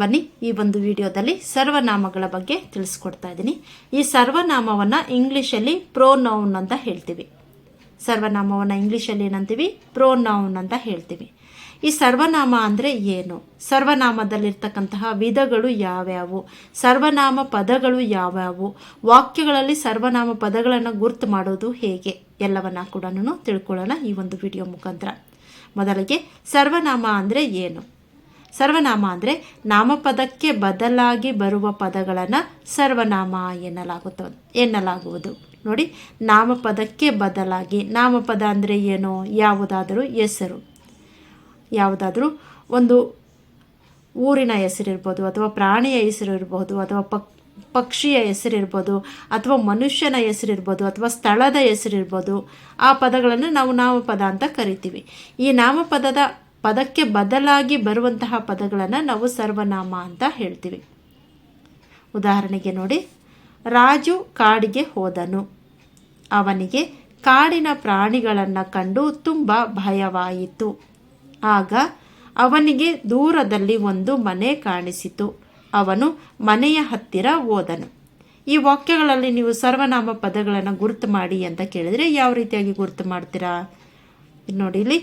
ಬನ್ನಿ, ಈ ಒಂದು ವಿಡಿಯೋದಲ್ಲಿ ಸರ್ವನಾಮಗಳ ಬಗ್ಗೆ ತಿಳಿಸ್ಕೊಡ್ತಾ ಇದ್ದೀನಿ ಈ ಸರ್ವನಾಮವನ್ನು ಇಂಗ್ಲೀಷಲ್ಲಿ ಪ್ರೋನೌನ್ ಅಂತ ಹೇಳ್ತೀವಿ. ಸರ್ವನಾಮವನ್ನು ಇಂಗ್ಲೀಷಲ್ಲಿ ಏನಂತೀವಿ? ಪ್ರೋನೌನ್ ಅಂತ ಹೇಳ್ತೀವಿ. ಈ ಸರ್ವನಾಮ ಅಂದರೆ ಏನು? ಸರ್ವನಾಮದಲ್ಲಿರ್ತಕ್ಕಂತಹ ವಿಧಗಳು ಯಾವ್ಯಾವು? ಸರ್ವನಾಮ ಪದಗಳು ಯಾವ್ಯಾವು? ವಾಕ್ಯಗಳಲ್ಲಿ ಸರ್ವನಾಮ ಪದಗಳನ್ನು ಗುರ್ತು ಮಾಡೋದು ಹೇಗೆ? ಎಲ್ಲವನ್ನ ಕೂಡ ತಿಳ್ಕೊಳ್ಳೋಣ ಈ ಒಂದು ವಿಡಿಯೋ ಮುಖಾಂತರ. ಮೊದಲಿಗೆ ಸರ್ವನಾಮ ಅಂದರೆ ಏನು? ಸರ್ವನಾಮ ಅಂದರೆ ನಾಮಪದಕ್ಕೆ ಬದಲಾಗಿ ಬರುವ ಪದಗಳನ್ನು ಸರ್ವನಾಮ ಎನ್ನಲಾಗುತ್ತ, ಎನ್ನಲಾಗುವುದು. ನೋಡಿ, ನಾಮಪದಕ್ಕೆ ಬದಲಾಗಿ, ನಾಮಪದ ಅಂದರೆ ಏನು? ಯಾವುದಾದರೂ ಹೆಸರು. ಯಾವುದಾದರೂ ಒಂದು ಊರಿನ ಹೆಸರಿರ್ಬೋದು ಅಥವಾ ಪ್ರಾಣಿಯ ಹೆಸರು ಇರ್ಬೋದು, ಅಥವಾ ಪಕ್, ಪಕ್ಷಿಯ ಹೆಸರಿರ್ಬೋದು ಅಥವಾ ಮನುಷ್ಯನ ಹೆಸರಿರ್ಬೋದು ಅಥವಾ ಸ್ಥಳದ ಹೆಸರಿರ್ಬೋದು ಆ ಪದಗಳನ್ನು ನಾವು ನಾಮಪದ ಅಂತ ಕರಿತೀವಿ. ಈ ನಾಮಪದದ ಪದಕ್ಕೆ ಬದಲಾಗಿ ಬರುವಂತಹ ಪದಗಳನ್ನು ನಾವು ಸರ್ವನಾಮ ಅಂತ ಹೇಳ್ತೀವಿ. ಉದಾಹರಣೆಗೆ ನೋಡಿ, ರಾಜು ಕಾಡಿಗೆ ಹೋದನು. ಅವನಿಗೆ ಕಾಡಿನ ಪ್ರಾಣಿಗಳನ್ನು ಕಂಡು ತುಂಬ ಭಯವಾಯಿತು. ಆಗ ಅವನಿಗೆ ದೂರದಲ್ಲಿ ಒಂದು ಮನೆ ಕಾಣಿಸಿತು. ಅವನು ಮನೆಯ ಹತ್ತಿರ ಹೋದನು. ಈ ವಾಕ್ಯಗಳಲ್ಲಿ ನೀವು ಸರ್ವನಾಮ ಪದಗಳನ್ನು ಗುರುತು ಮಾಡಿ ಅಂತ ಕೇಳಿದರೆ ಯಾವ ರೀತಿಯಾಗಿ ಗುರುತು ಮಾಡ್ತೀರಾ? ನೋಡಿ, ಇಲ್ಲಿ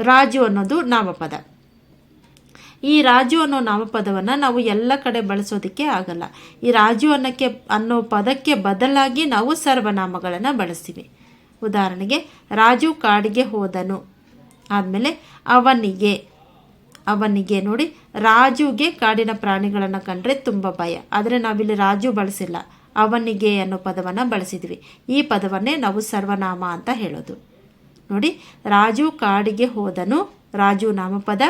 ರಾಜು ಅನ್ನೋದು ನಾಮಪದ. ಈ ರಾಜು ಅನ್ನೋ ನಾಮಪದವನ್ನು ನಾವು ಎಲ್ಲ ಕಡೆ ಬಳಸೋದಕ್ಕೆ ಆಗಲ್ಲ. ಈ ರಾಜು ಅನ್ನಕ್ಕೆ, ಅನ್ನೋ ಪದಕ್ಕೆ ಬದಲಾಗಿ ನಾವು ಸರ್ವನಾಮಗಳನ್ನು ಬಳಸ್ತೀವಿ. ಉದಾಹರಣೆಗೆ, ರಾಜು ಕಾಡಿಗೆ ಹೋದನು. ಆದಮೇಲೆ, ಅವನಿಗೆ. ಅವನಿಗೆ ನೋಡಿ, ರಾಜುಗೆ ಕಾಡಿನ ಪ್ರಾಣಿಗಳನ್ನು ಕಂಡ್ರೆ ತುಂಬ ಭಯ. ಆದರೆ ನಾವಿಲ್ಲಿ ರಾಜು ಬಳಸಿಲ್ಲ. ಅವನಿಗೆ ಅನ್ನೋ ಪದವನ್ನು ಬಳಸಿದ್ವಿ. ಈ ಪದವನ್ನೇ ನಾವು ಸರ್ವನಾಮ ಅಂತ ಹೇಳೋದು. ನೋಡಿ, ರಾಜು ಕಾಡಿಗೆ ಹೋದನು. ರಾಜು ನಾಮಪದ.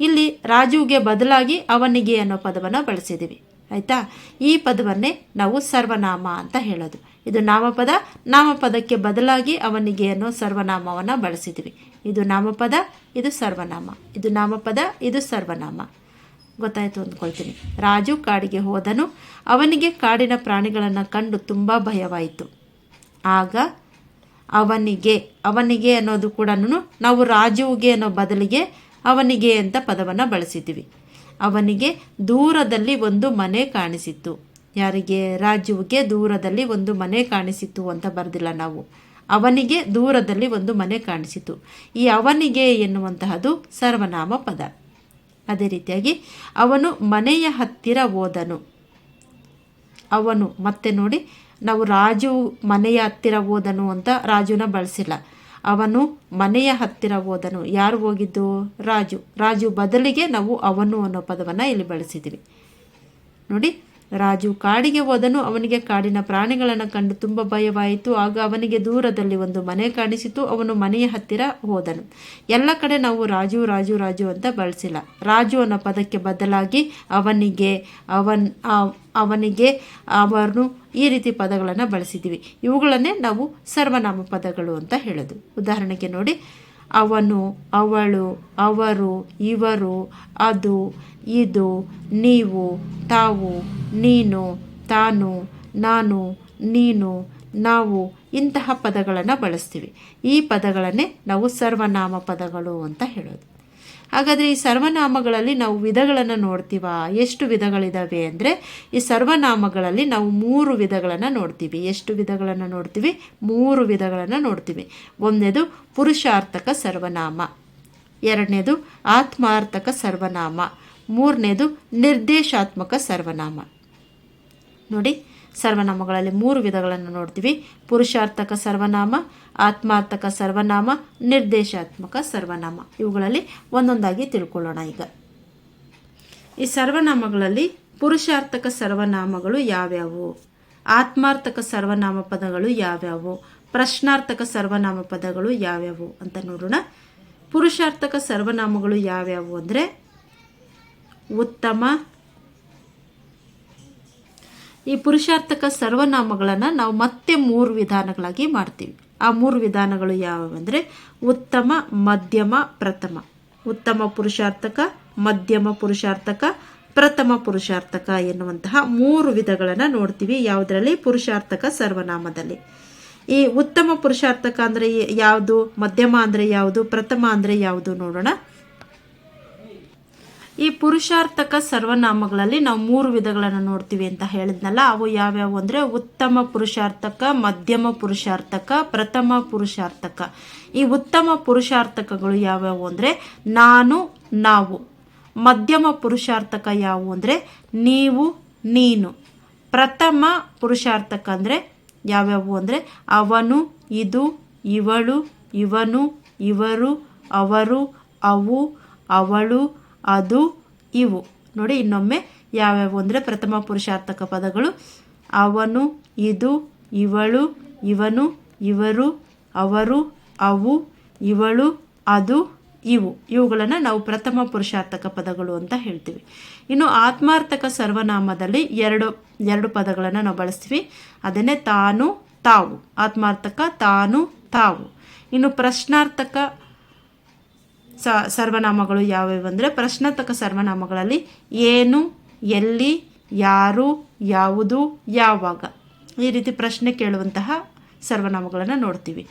ಇಲ್ಲಿ ರಾಜುಗೆ ಬದಲಾಗಿ ಅವನಿಗೆ ಅನ್ನೋ ಪದವನ್ನು ಬಳಸಿದ್ದೀವಿ. ಆಯಿತಾ? ಈ ಪದವನ್ನೇ ನಾವು ಸರ್ವನಾಮ ಅಂತ ಹೇಳೋದು. ಇದು ನಾಮಪದ. ನಾಮಪದಕ್ಕೆ ಬದಲಾಗಿ ಅವನಿಗೆ ಅನ್ನೋ ಸರ್ವನಾಮವನ್ನು ಬಳಸಿದ್ವಿ ಇದು ನಾಮಪದ, ಇದು ಸರ್ವನಾಮ. ಇದು ನಾಮಪದ, ಇದು ಸರ್ವನಾಮ. ಗೊತ್ತಾಯಿತು ಅಂದ್ಕೊಳ್ತೀನಿ. ರಾಜು ಕಾಡಿಗೆ ಹೋದನು. ಅವನಿಗೆ ಕಾಡಿನ ಪ್ರಾಣಿಗಳನ್ನು ಕಂಡು ತುಂಬ ಭಯವಾಯಿತು. ಆಗ ಅವನಿಗೆ ಅವನಿಗೆ ಅನ್ನೋದು ಕೂಡ ನಾವು ರಾಜುವಿಗೆ ಅನ್ನೋ ಬದಲಿಗೆ ಅವನಿಗೆ ಅಂತ ಪದವನ್ನು ಬಳಸಿದ್ದೀವಿ. ಅವನಿಗೆ ದೂರದಲ್ಲಿ ಒಂದು ಮನೆ ಕಾಣಿಸಿತ್ತು. ಯಾರಿಗೆ? ರಾಜುವಿಗೆ ದೂರದಲ್ಲಿ ಒಂದು ಮನೆ ಕಾಣಿಸಿತು ಅಂತ ಬರೆದಿಲ್ಲ ನಾವು. ಅವನಿಗೆ ದೂರದಲ್ಲಿ ಒಂದು ಮನೆ ಕಾಣಿಸಿತು ಈ ಅವನಿಗೆ ಎನ್ನುವಂತಹದು ಸರ್ವನಾಮ ಪದ. ಅದೇ ರೀತಿಯಾಗಿ ಅವನು ಮನೆಯ ಹತ್ತಿರ ಹೋದನು. ಅವನು ಮತ್ತೆ ನೋಡಿ ನಾವು ರಾಜು ಮನೆಯ ಹತ್ತಿರ ಹೋದನು ಅಂತ ರಾಜುನ ಬಳಸಿಲ್ಲ. ಅವನು ಮನೆಯ ಹತ್ತಿರ ಹೋದನು. ಯಾರು ಹೋಗಿದ್ದು? ರಾಜು. ರಾಜು ಬದಲಿಗೆ ನಾವು ಅವನು ಅನ್ನೋ ಪದವನ್ನು ಇಲ್ಲಿ ಬಳಸಿದ್ದೀವಿ ನೋಡಿ ರಾಜು ಕಾಡಿಗೆ ಹೋದನು. ಅವನಿಗೆ ಕಾಡಿನ ಪ್ರಾಣಿಗಳನ್ನು ಕಂಡು ತುಂಬ ಭಯವಾಯಿತು. ಆಗ ಅವನಿಗೆ ದೂರದಲ್ಲಿ ಒಂದು ಮನೆ ಕಾಣಿಸಿತು. ಅವನು ಮನೆಯ ಹತ್ತಿರ ಹೋದನು. ಎಲ್ಲ ಕಡೆ ನಾವು ರಾಜು ರಾಜು ರಾಜು ಅಂತ ಬಳಸಿಲ್ಲ. ರಾಜು ಅನ್ನೋ ಪದಕ್ಕೆ ಬದಲಾಗಿ ಅವನಿಗೆ, ಅವನ್ ಅವನಿಗೆ ಅವನು ಈ ರೀತಿ ಪದಗಳನ್ನು ಬಳಸಿದ್ದೀವಿ. ಇವುಗಳನ್ನೇ ನಾವು ಸರ್ವನಾಮ ಪದಗಳು ಅಂತ ಹೇಳೋದು. ಉದಾಹರಣೆಗೆ ನೋಡಿ ಅವನು ಅವಳು, ಅವರು, ಇವರು, ಅದು, ಇದು, ನೀವು, ತಾವು, ನೀನು, ತಾನು, ನಾನು, ನೀನು, ನಾವು ಇಂತಹ ಪದಗಳನ್ನು ಬಳಸ್ತೀವಿ. ಈ ಪದಗಳನ್ನೇ ನಾವು ಸರ್ವನಾಮ ಪದಗಳು ಅಂತ ಹೇಳೋದು. ಹಾಗಾದರೆ ಈ ಸರ್ವನಾಮಗಳಲ್ಲಿ ನಾವು ವಿಧಗಳನ್ನು ನೋಡ್ತೀವ? ಎಷ್ಟು ವಿಧಗಳಿದ್ದಾವೆ ಅಂದರೆ ಈ ಸರ್ವನಾಮಗಳಲ್ಲಿ ನಾವು ಮೂರು ವಿಧಗಳನ್ನು ನೋಡ್ತೀವಿ. ಎಷ್ಟು ವಿಧಗಳನ್ನು ನೋಡ್ತೀವಿ? ಮೂರು ವಿಧಗಳನ್ನು ನೋಡ್ತೀವಿ. ಒಂದನೇದು ಪುರುಷಾರ್ಥಕ ಸರ್ವನಾಮ, ಎರಡನೇದು ಆತ್ಮಾರ್ಥಕ ಸರ್ವನಾಮ, ಮೂರನೇದು ನಿರ್ದೇಶಾತ್ಮಕ ಸರ್ವನಾಮ. ನೋಡಿ ಸರ್ವನಾಮಗಳಲ್ಲಿ ಮೂರು ವಿಧಗಳನ್ನು ನೋಡ್ತೀವಿ. ಪುರುಷಾರ್ಥಕ ಸರ್ವನಾಮ, ಆತ್ಮಾರ್ಥಕ ಸರ್ವನಾಮ, ನಿರ್ದೇಶಾತ್ಮಕ ಸರ್ವನಾಮ. ಇವುಗಳಲ್ಲಿ ಒಂದೊಂದಾಗಿ ತಿಳ್ಕೊಳ್ಳೋಣ ಈಗ. ಈ ಸರ್ವನಾಮಗಳಲ್ಲಿ ಪುರುಷಾರ್ಥಕ ಸರ್ವನಾಮಗಳು ಯಾವ್ಯಾವು? ಆತ್ಮಾರ್ಥಕ ಸರ್ವನಾಮ ಪದಗಳು ಯಾವ್ಯಾವು? ಪ್ರಶ್ನಾರ್ಥಕ ಸರ್ವನಾಮ ಪದಗಳು ಯಾವ್ಯಾವು ಅಂತ ನೋಡೋಣ. ಪುರುಷಾರ್ಥಕ ಸರ್ವನಾಮಗಳು ಯಾವ್ಯಾವು ಅಂದರೆ ಉತ್ತಮ ಈ ಪುರುಷಾರ್ಥಕ ಸರ್ವನಾಮಗಳನ್ನು ನಾವು ಮತ್ತೆ ಮೂರು ವಿಧಾನಗಳಾಗಿ ಮಾಡ್ತೀವಿ. ಆ ಮೂರು ವಿಧಾನಗಳು ಯಾವುವೆಂದರೆ ಉತ್ತಮ, ಮಧ್ಯಮ, ಪ್ರಥಮ. ಉತ್ತಮ ಪುರುಷಾರ್ಥಕ, ಮಧ್ಯಮ ಪುರುಷಾರ್ಥಕ, ಪ್ರಥಮ ಪುರುಷಾರ್ಥಕ ಎನ್ನುವಂತಹ ಮೂರು ವಿಧಗಳನ್ನು ನೋಡ್ತೀವಿ ಯಾವುದರಲ್ಲಿ? ಪುರುಷಾರ್ಥಕ ಸರ್ವನಾಮದಲ್ಲಿ. ಈ ಉತ್ತಮ ಪುರುಷಾರ್ಥಕ ಅಂದರೆ ಯಾವುದು, ಮಧ್ಯಮ ಅಂದರೆ ಯಾವುದು, ಪ್ರಥಮ ಅಂದರೆ ಯಾವುದು ನೋಡೋಣ. ಈ ಪುರುಷಾರ್ಥಕ ಸರ್ವನಾಮಗಳಲ್ಲಿ ನಾವು ಮೂರು ವಿಧಗಳನ್ನು ನೋಡ್ತೀವಿ ಅಂತ ಹೇಳಿದ್ನಲ್ಲ, ಅವು ಯಾವ್ಯಾವು ಅಂದರೆ ಉತ್ತಮ ಪುರುಷಾರ್ಥಕ, ಮಧ್ಯಮ ಪುರುಷಾರ್ಥಕ, ಪ್ರಥಮ ಪುರುಷಾರ್ಥಕ. ಈ ಉತ್ತಮ ಪುರುಷಾರ್ಥಕಗಳು ಯಾವ್ಯಾವು ಅಂದರೆ ನಾನು, ನಾವು. ಮಧ್ಯಮ ಪುರುಷಾರ್ಥಕ ಯಾವುವು ಅಂದರೆ ನೀವು, ನೀನು. ಪ್ರಥಮ ಪುರುಷಾರ್ಥಕ ಅಂದರೆ ಯಾವ್ಯಾವು ಅಂದರೆ ಅವನು, ಇದು, ಇವಳು, ಇವನು, ಇವರು, ಅವರು, ಅವು, ಅವಳು ಅದು ಇವು. ನೋಡಿ, ಇನ್ನೊಮ್ಮೆ ಯಾವ್ಯಾವು ಅಂದರೆ ಪ್ರಥಮ ಪುರುಷಾರ್ಥಕ ಪದಗಳು. ಅವನು, ಇದು, ಇವಳು, ಇವನು, ಇವರು, ಅವರು, ಅವು, ಇವಳು, ಅದು, ಇವು. ಇವುಗಳನ್ನು ನಾವು ಪ್ರಥಮ ಪುರುಷಾರ್ಥಕ ಪದಗಳು ಅಂತ ಹೇಳ್ತೀವಿ. ಇನ್ನು ಆತ್ಮಾರ್ಥಕ ಸರ್ವನಾಮದಲ್ಲಿ ಎರಡು ಎರಡು ಪದಗಳನ್ನು ನಾವು ಬಳಸ್ತೀವಿ. ಅದನ್ನೇ ತಾನು, ತಾವು. ಆತ್ಮಾರ್ಥಕ, ತಾನು, ತಾವು. ಇನ್ನು ಪ್ರಶ್ನಾರ್ಥಕ ಸ ಸರ್ವನಾಮಗಳು ಯಾವ್ಯಾವು ಅಂದರೆ ಪ್ರಶ್ನಾರ್ಥಕ ಸರ್ವನಾಮಗಳಲ್ಲಿ ಏನು, ಎಲ್ಲಿ, ಯಾರು, ಯಾವುದು, ಯಾವಾಗ. ಈ ರೀತಿ ಪ್ರಶ್ನೆ ಕೇಳುವಂತಹ ಸರ್ವನಾಮಗಳನ್ನು ನೋಡ್ತೀವಿ.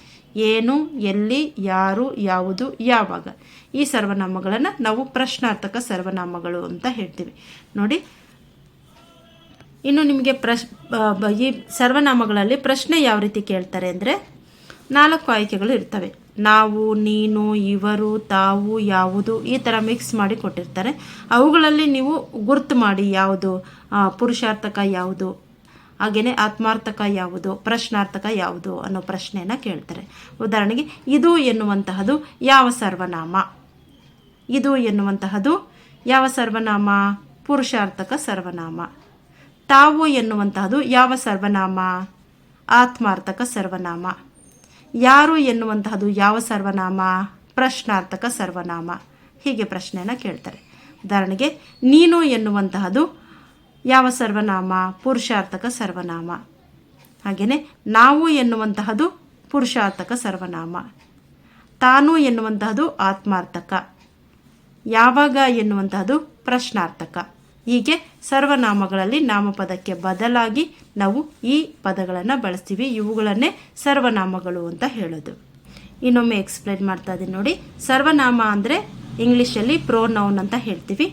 ಏನು, ಎಲ್ಲಿ, ಯಾರು, ಯಾವುದು, ಯಾವಾಗ. ಈ ಸರ್ವನಾಮಗಳನ್ನು ನಾವು ಪ್ರಶ್ನಾರ್ಥಕ ಸರ್ವನಾಮಗಳು ಅಂತ ಹೇಳ್ತೀವಿ. ನೋಡಿ, ಇನ್ನು ನಿಮಗೆ ಪ್ರಶ್ ಈ ಸರ್ವನಾಮಗಳಲ್ಲಿ ಪ್ರಶ್ನೆ ಯಾವ ರೀತಿ ಕೇಳ್ತಾರೆ ಅಂದರೆ ನಾಲ್ಕು ಆಯ್ಕೆಗಳು ಇರ್ತವೆ. ನಾವು, ನೀನು, ಇವರು, ತಾವು ಯಾವುದು ಈ ಥರ ಮಿಕ್ಸ್ ಮಾಡಿ ಕೊಟ್ಟಿರ್ತಾರೆ. ಅವುಗಳಲ್ಲಿ ನೀವು ಗುರ್ತು ಮಾಡಿ ಯಾವುದು ಪುರುಷಾರ್ಥಕ ಯಾವುದು ಹಾಗೆಯೇ ಆತ್ಮಾರ್ಥಕ ಯಾವುದು, ಪ್ರಶ್ನಾರ್ಥಕ ಯಾವುದು ಅನ್ನೋ ಪ್ರಶ್ನೆಯನ್ನು ಕೇಳ್ತಾರೆ. ಉದಾಹರಣೆಗೆ, ಇದು ಎನ್ನುವಂತಹದು ಯಾವ ಸರ್ವನಾಮ? ಇದು ಎನ್ನುವಂತಹದು ಯಾವ ಸರ್ವನಾಮ? ಪುರುಷಾರ್ಥಕ ಸರ್ವನಾಮ. ತಾವು ಎನ್ನುವಂತಹದು ಯಾವ ಸರ್ವನಾಮ? ಆತ್ಮಾರ್ಥಕ ಸರ್ವನಾಮ. ಯಾರು ಎನ್ನುವಂತಹದ್ದು ಯಾವ ಸರ್ವನಾಮ? ಪ್ರಶ್ನಾರ್ಥಕ ಸರ್ವನಾಮ. ಹೀಗೆ ಪ್ರಶ್ನೆಯನ್ನು ಕೇಳ್ತಾರೆ. ಉದಾಹರಣೆಗೆ, ನೀನು ಎನ್ನುವಂತಹದ್ದು ಯಾವ ಸರ್ವನಾಮ? ಪುರುಷಾರ್ಥಕ ಸರ್ವನಾಮ. ಹಾಗೆಯೇ ನಾವು ಎನ್ನುವಂತಹದ್ದು ಪುರುಷಾರ್ಥಕ ಸರ್ವನಾಮ. ತಾನು ಎನ್ನುವಂತಹದ್ದು ಆತ್ಮಾರ್ಥಕ. ಯಾವಾಗ ಎನ್ನುವಂತಹದ್ದು ಪ್ರಶ್ನಾರ್ಥಕ. ಹೀಗೆ ಸರ್ವನಾಮಗಳಲ್ಲಿ ನಾಮಪದಕ್ಕೆ ಬದಲಾಗಿ ನಾವು ಈ ಪದಗಳನ್ನು ಬಳಸ್ತೀವಿ. ಇವುಗಳನ್ನೇ ಸರ್ವನಾಮಗಳು ಅಂತ ಹೇಳೋದು. ಇನ್ನೊಮ್ಮೆ ಎಕ್ಸ್ಪ್ಲೈನ್ ಮಾಡ್ತಾ ಇದ್ದೀನಿ ನೋಡಿ. ಸರ್ವನಾಮ ಅಂದರೆ ಇಂಗ್ಲೀಷಲ್ಲಿ ಪ್ರೋನೌನ್ ಅಂತ ಹೇಳ್ತೀವಿ.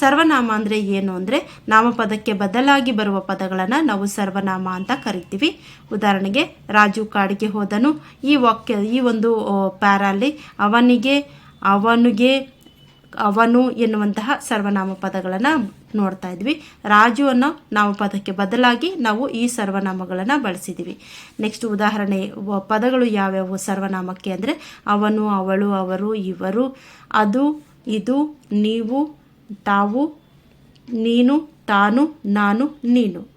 ಸರ್ವನಾಮ ಅಂದರೆ ಏನು ಅಂದರೆ ನಾಮಪದಕ್ಕೆ ಬದಲಾಗಿ ಬರುವ ಪದಗಳನ್ನು ನಾವು ಸರ್ವನಾಮ ಅಂತ ಕರಿತೀವಿ. ಉದಾಹರಣೆಗೆ ರಾಜು ಕಾಡಿಗೆ ಹೋದನು. ಈ ವಾಕ್ಯ, ಈ ಒಂದು ಪ್ಯಾರಲ್ಲಿ ಅವನಿಗೆ ಅವನಿಗೆ ಅವನು ಎನ್ನುವಂತಹ ಸರ್ವನಾಮ ಪದಗಳನ್ನು ನೋಡ್ತಾ ಇದ್ವಿ. ರಾಜು ಅನ್ನೋ ನಾಮಪದಕ್ಕೆ ಬದಲಾಗಿ ನಾವು ಈ ಸರ್ವನಾಮಗಳನ್ನು ಬಳಸಿದ್ವಿ. ನೆಕ್ಸ್ಟ್ ಉದಾಹರಣೆ ಪದಗಳು ಯಾವ್ಯಾವು ಸರ್ವನಾಮಕ್ಕೆ ಅಂದರೆ ಅವನು, ಅವಳು, ಅವರು, ಇವರು, ಅದು, ಇದು, ನೀವು, ತಾವು, ನೀನು, ತಾನು, ನಾನು, ನೀನು.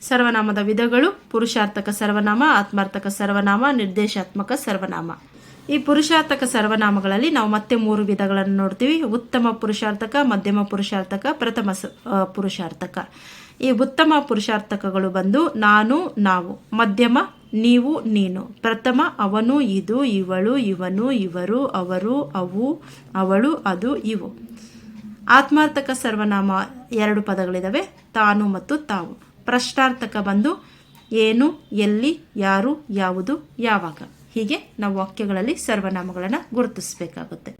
ಸರ್ವನಾಮದ ವಿಧಗಳು ಪುರುಷಾರ್ಥಕ ಸರ್ವನಾಮ, ಆತ್ಮಾರ್ಥಕ ಸರ್ವನಾಮ, ನಿರ್ದೇಶಾತ್ಮಕ ಸರ್ವನಾಮ. ಈ ಪುರುಷಾರ್ಥಕ ಸರ್ವನಾಮಗಳಲ್ಲಿ ನಾವು ಮತ್ತೆ ಮೂರು ವಿಧಗಳನ್ನು ನೋಡ್ತೀವಿ. ಉತ್ತಮ ಪುರುಷಾರ್ಥಕ, ಮಧ್ಯಮ ಪುರುಷಾರ್ಥಕ, ಪ್ರಥಮ ಪುರುಷಾರ್ಥಕ. ಈ ಉತ್ತಮ ಪುರುಷಾರ್ಥಕಗಳು ಬಂದು ನಾನು, ನಾವು. ಮಧ್ಯಮ, ನೀವು, ನೀನು. ಪ್ರಥಮ, ಅವನು, ಇದು, ಇವಳು, ಇವನು, ಇವರು, ಅವರು, ಅವು, ಅವಳು, ಅದು, ಇವು. ಆತ್ಮಾರ್ಥಕ ಸರ್ವನಾಮ ಎರಡು ಪದಗಳಿದ್ದಾವೆ ತಾನು ಮತ್ತು ತಾವು. ಪ್ರಶ್ನಾರ್ಥಕ ಬಂದು ಏನು, ಎಲ್ಲಿ, ಯಾರು, ಯಾವುದು, ಯಾವಾಗ. ಹೀಗೆ ನಾವು ವಾಕ್ಯಗಳಲ್ಲಿ ಸರ್ವನಾಮಗಳನ್ನು ಗುರುತಿಸಬೇಕಾಗುತ್ತೆ.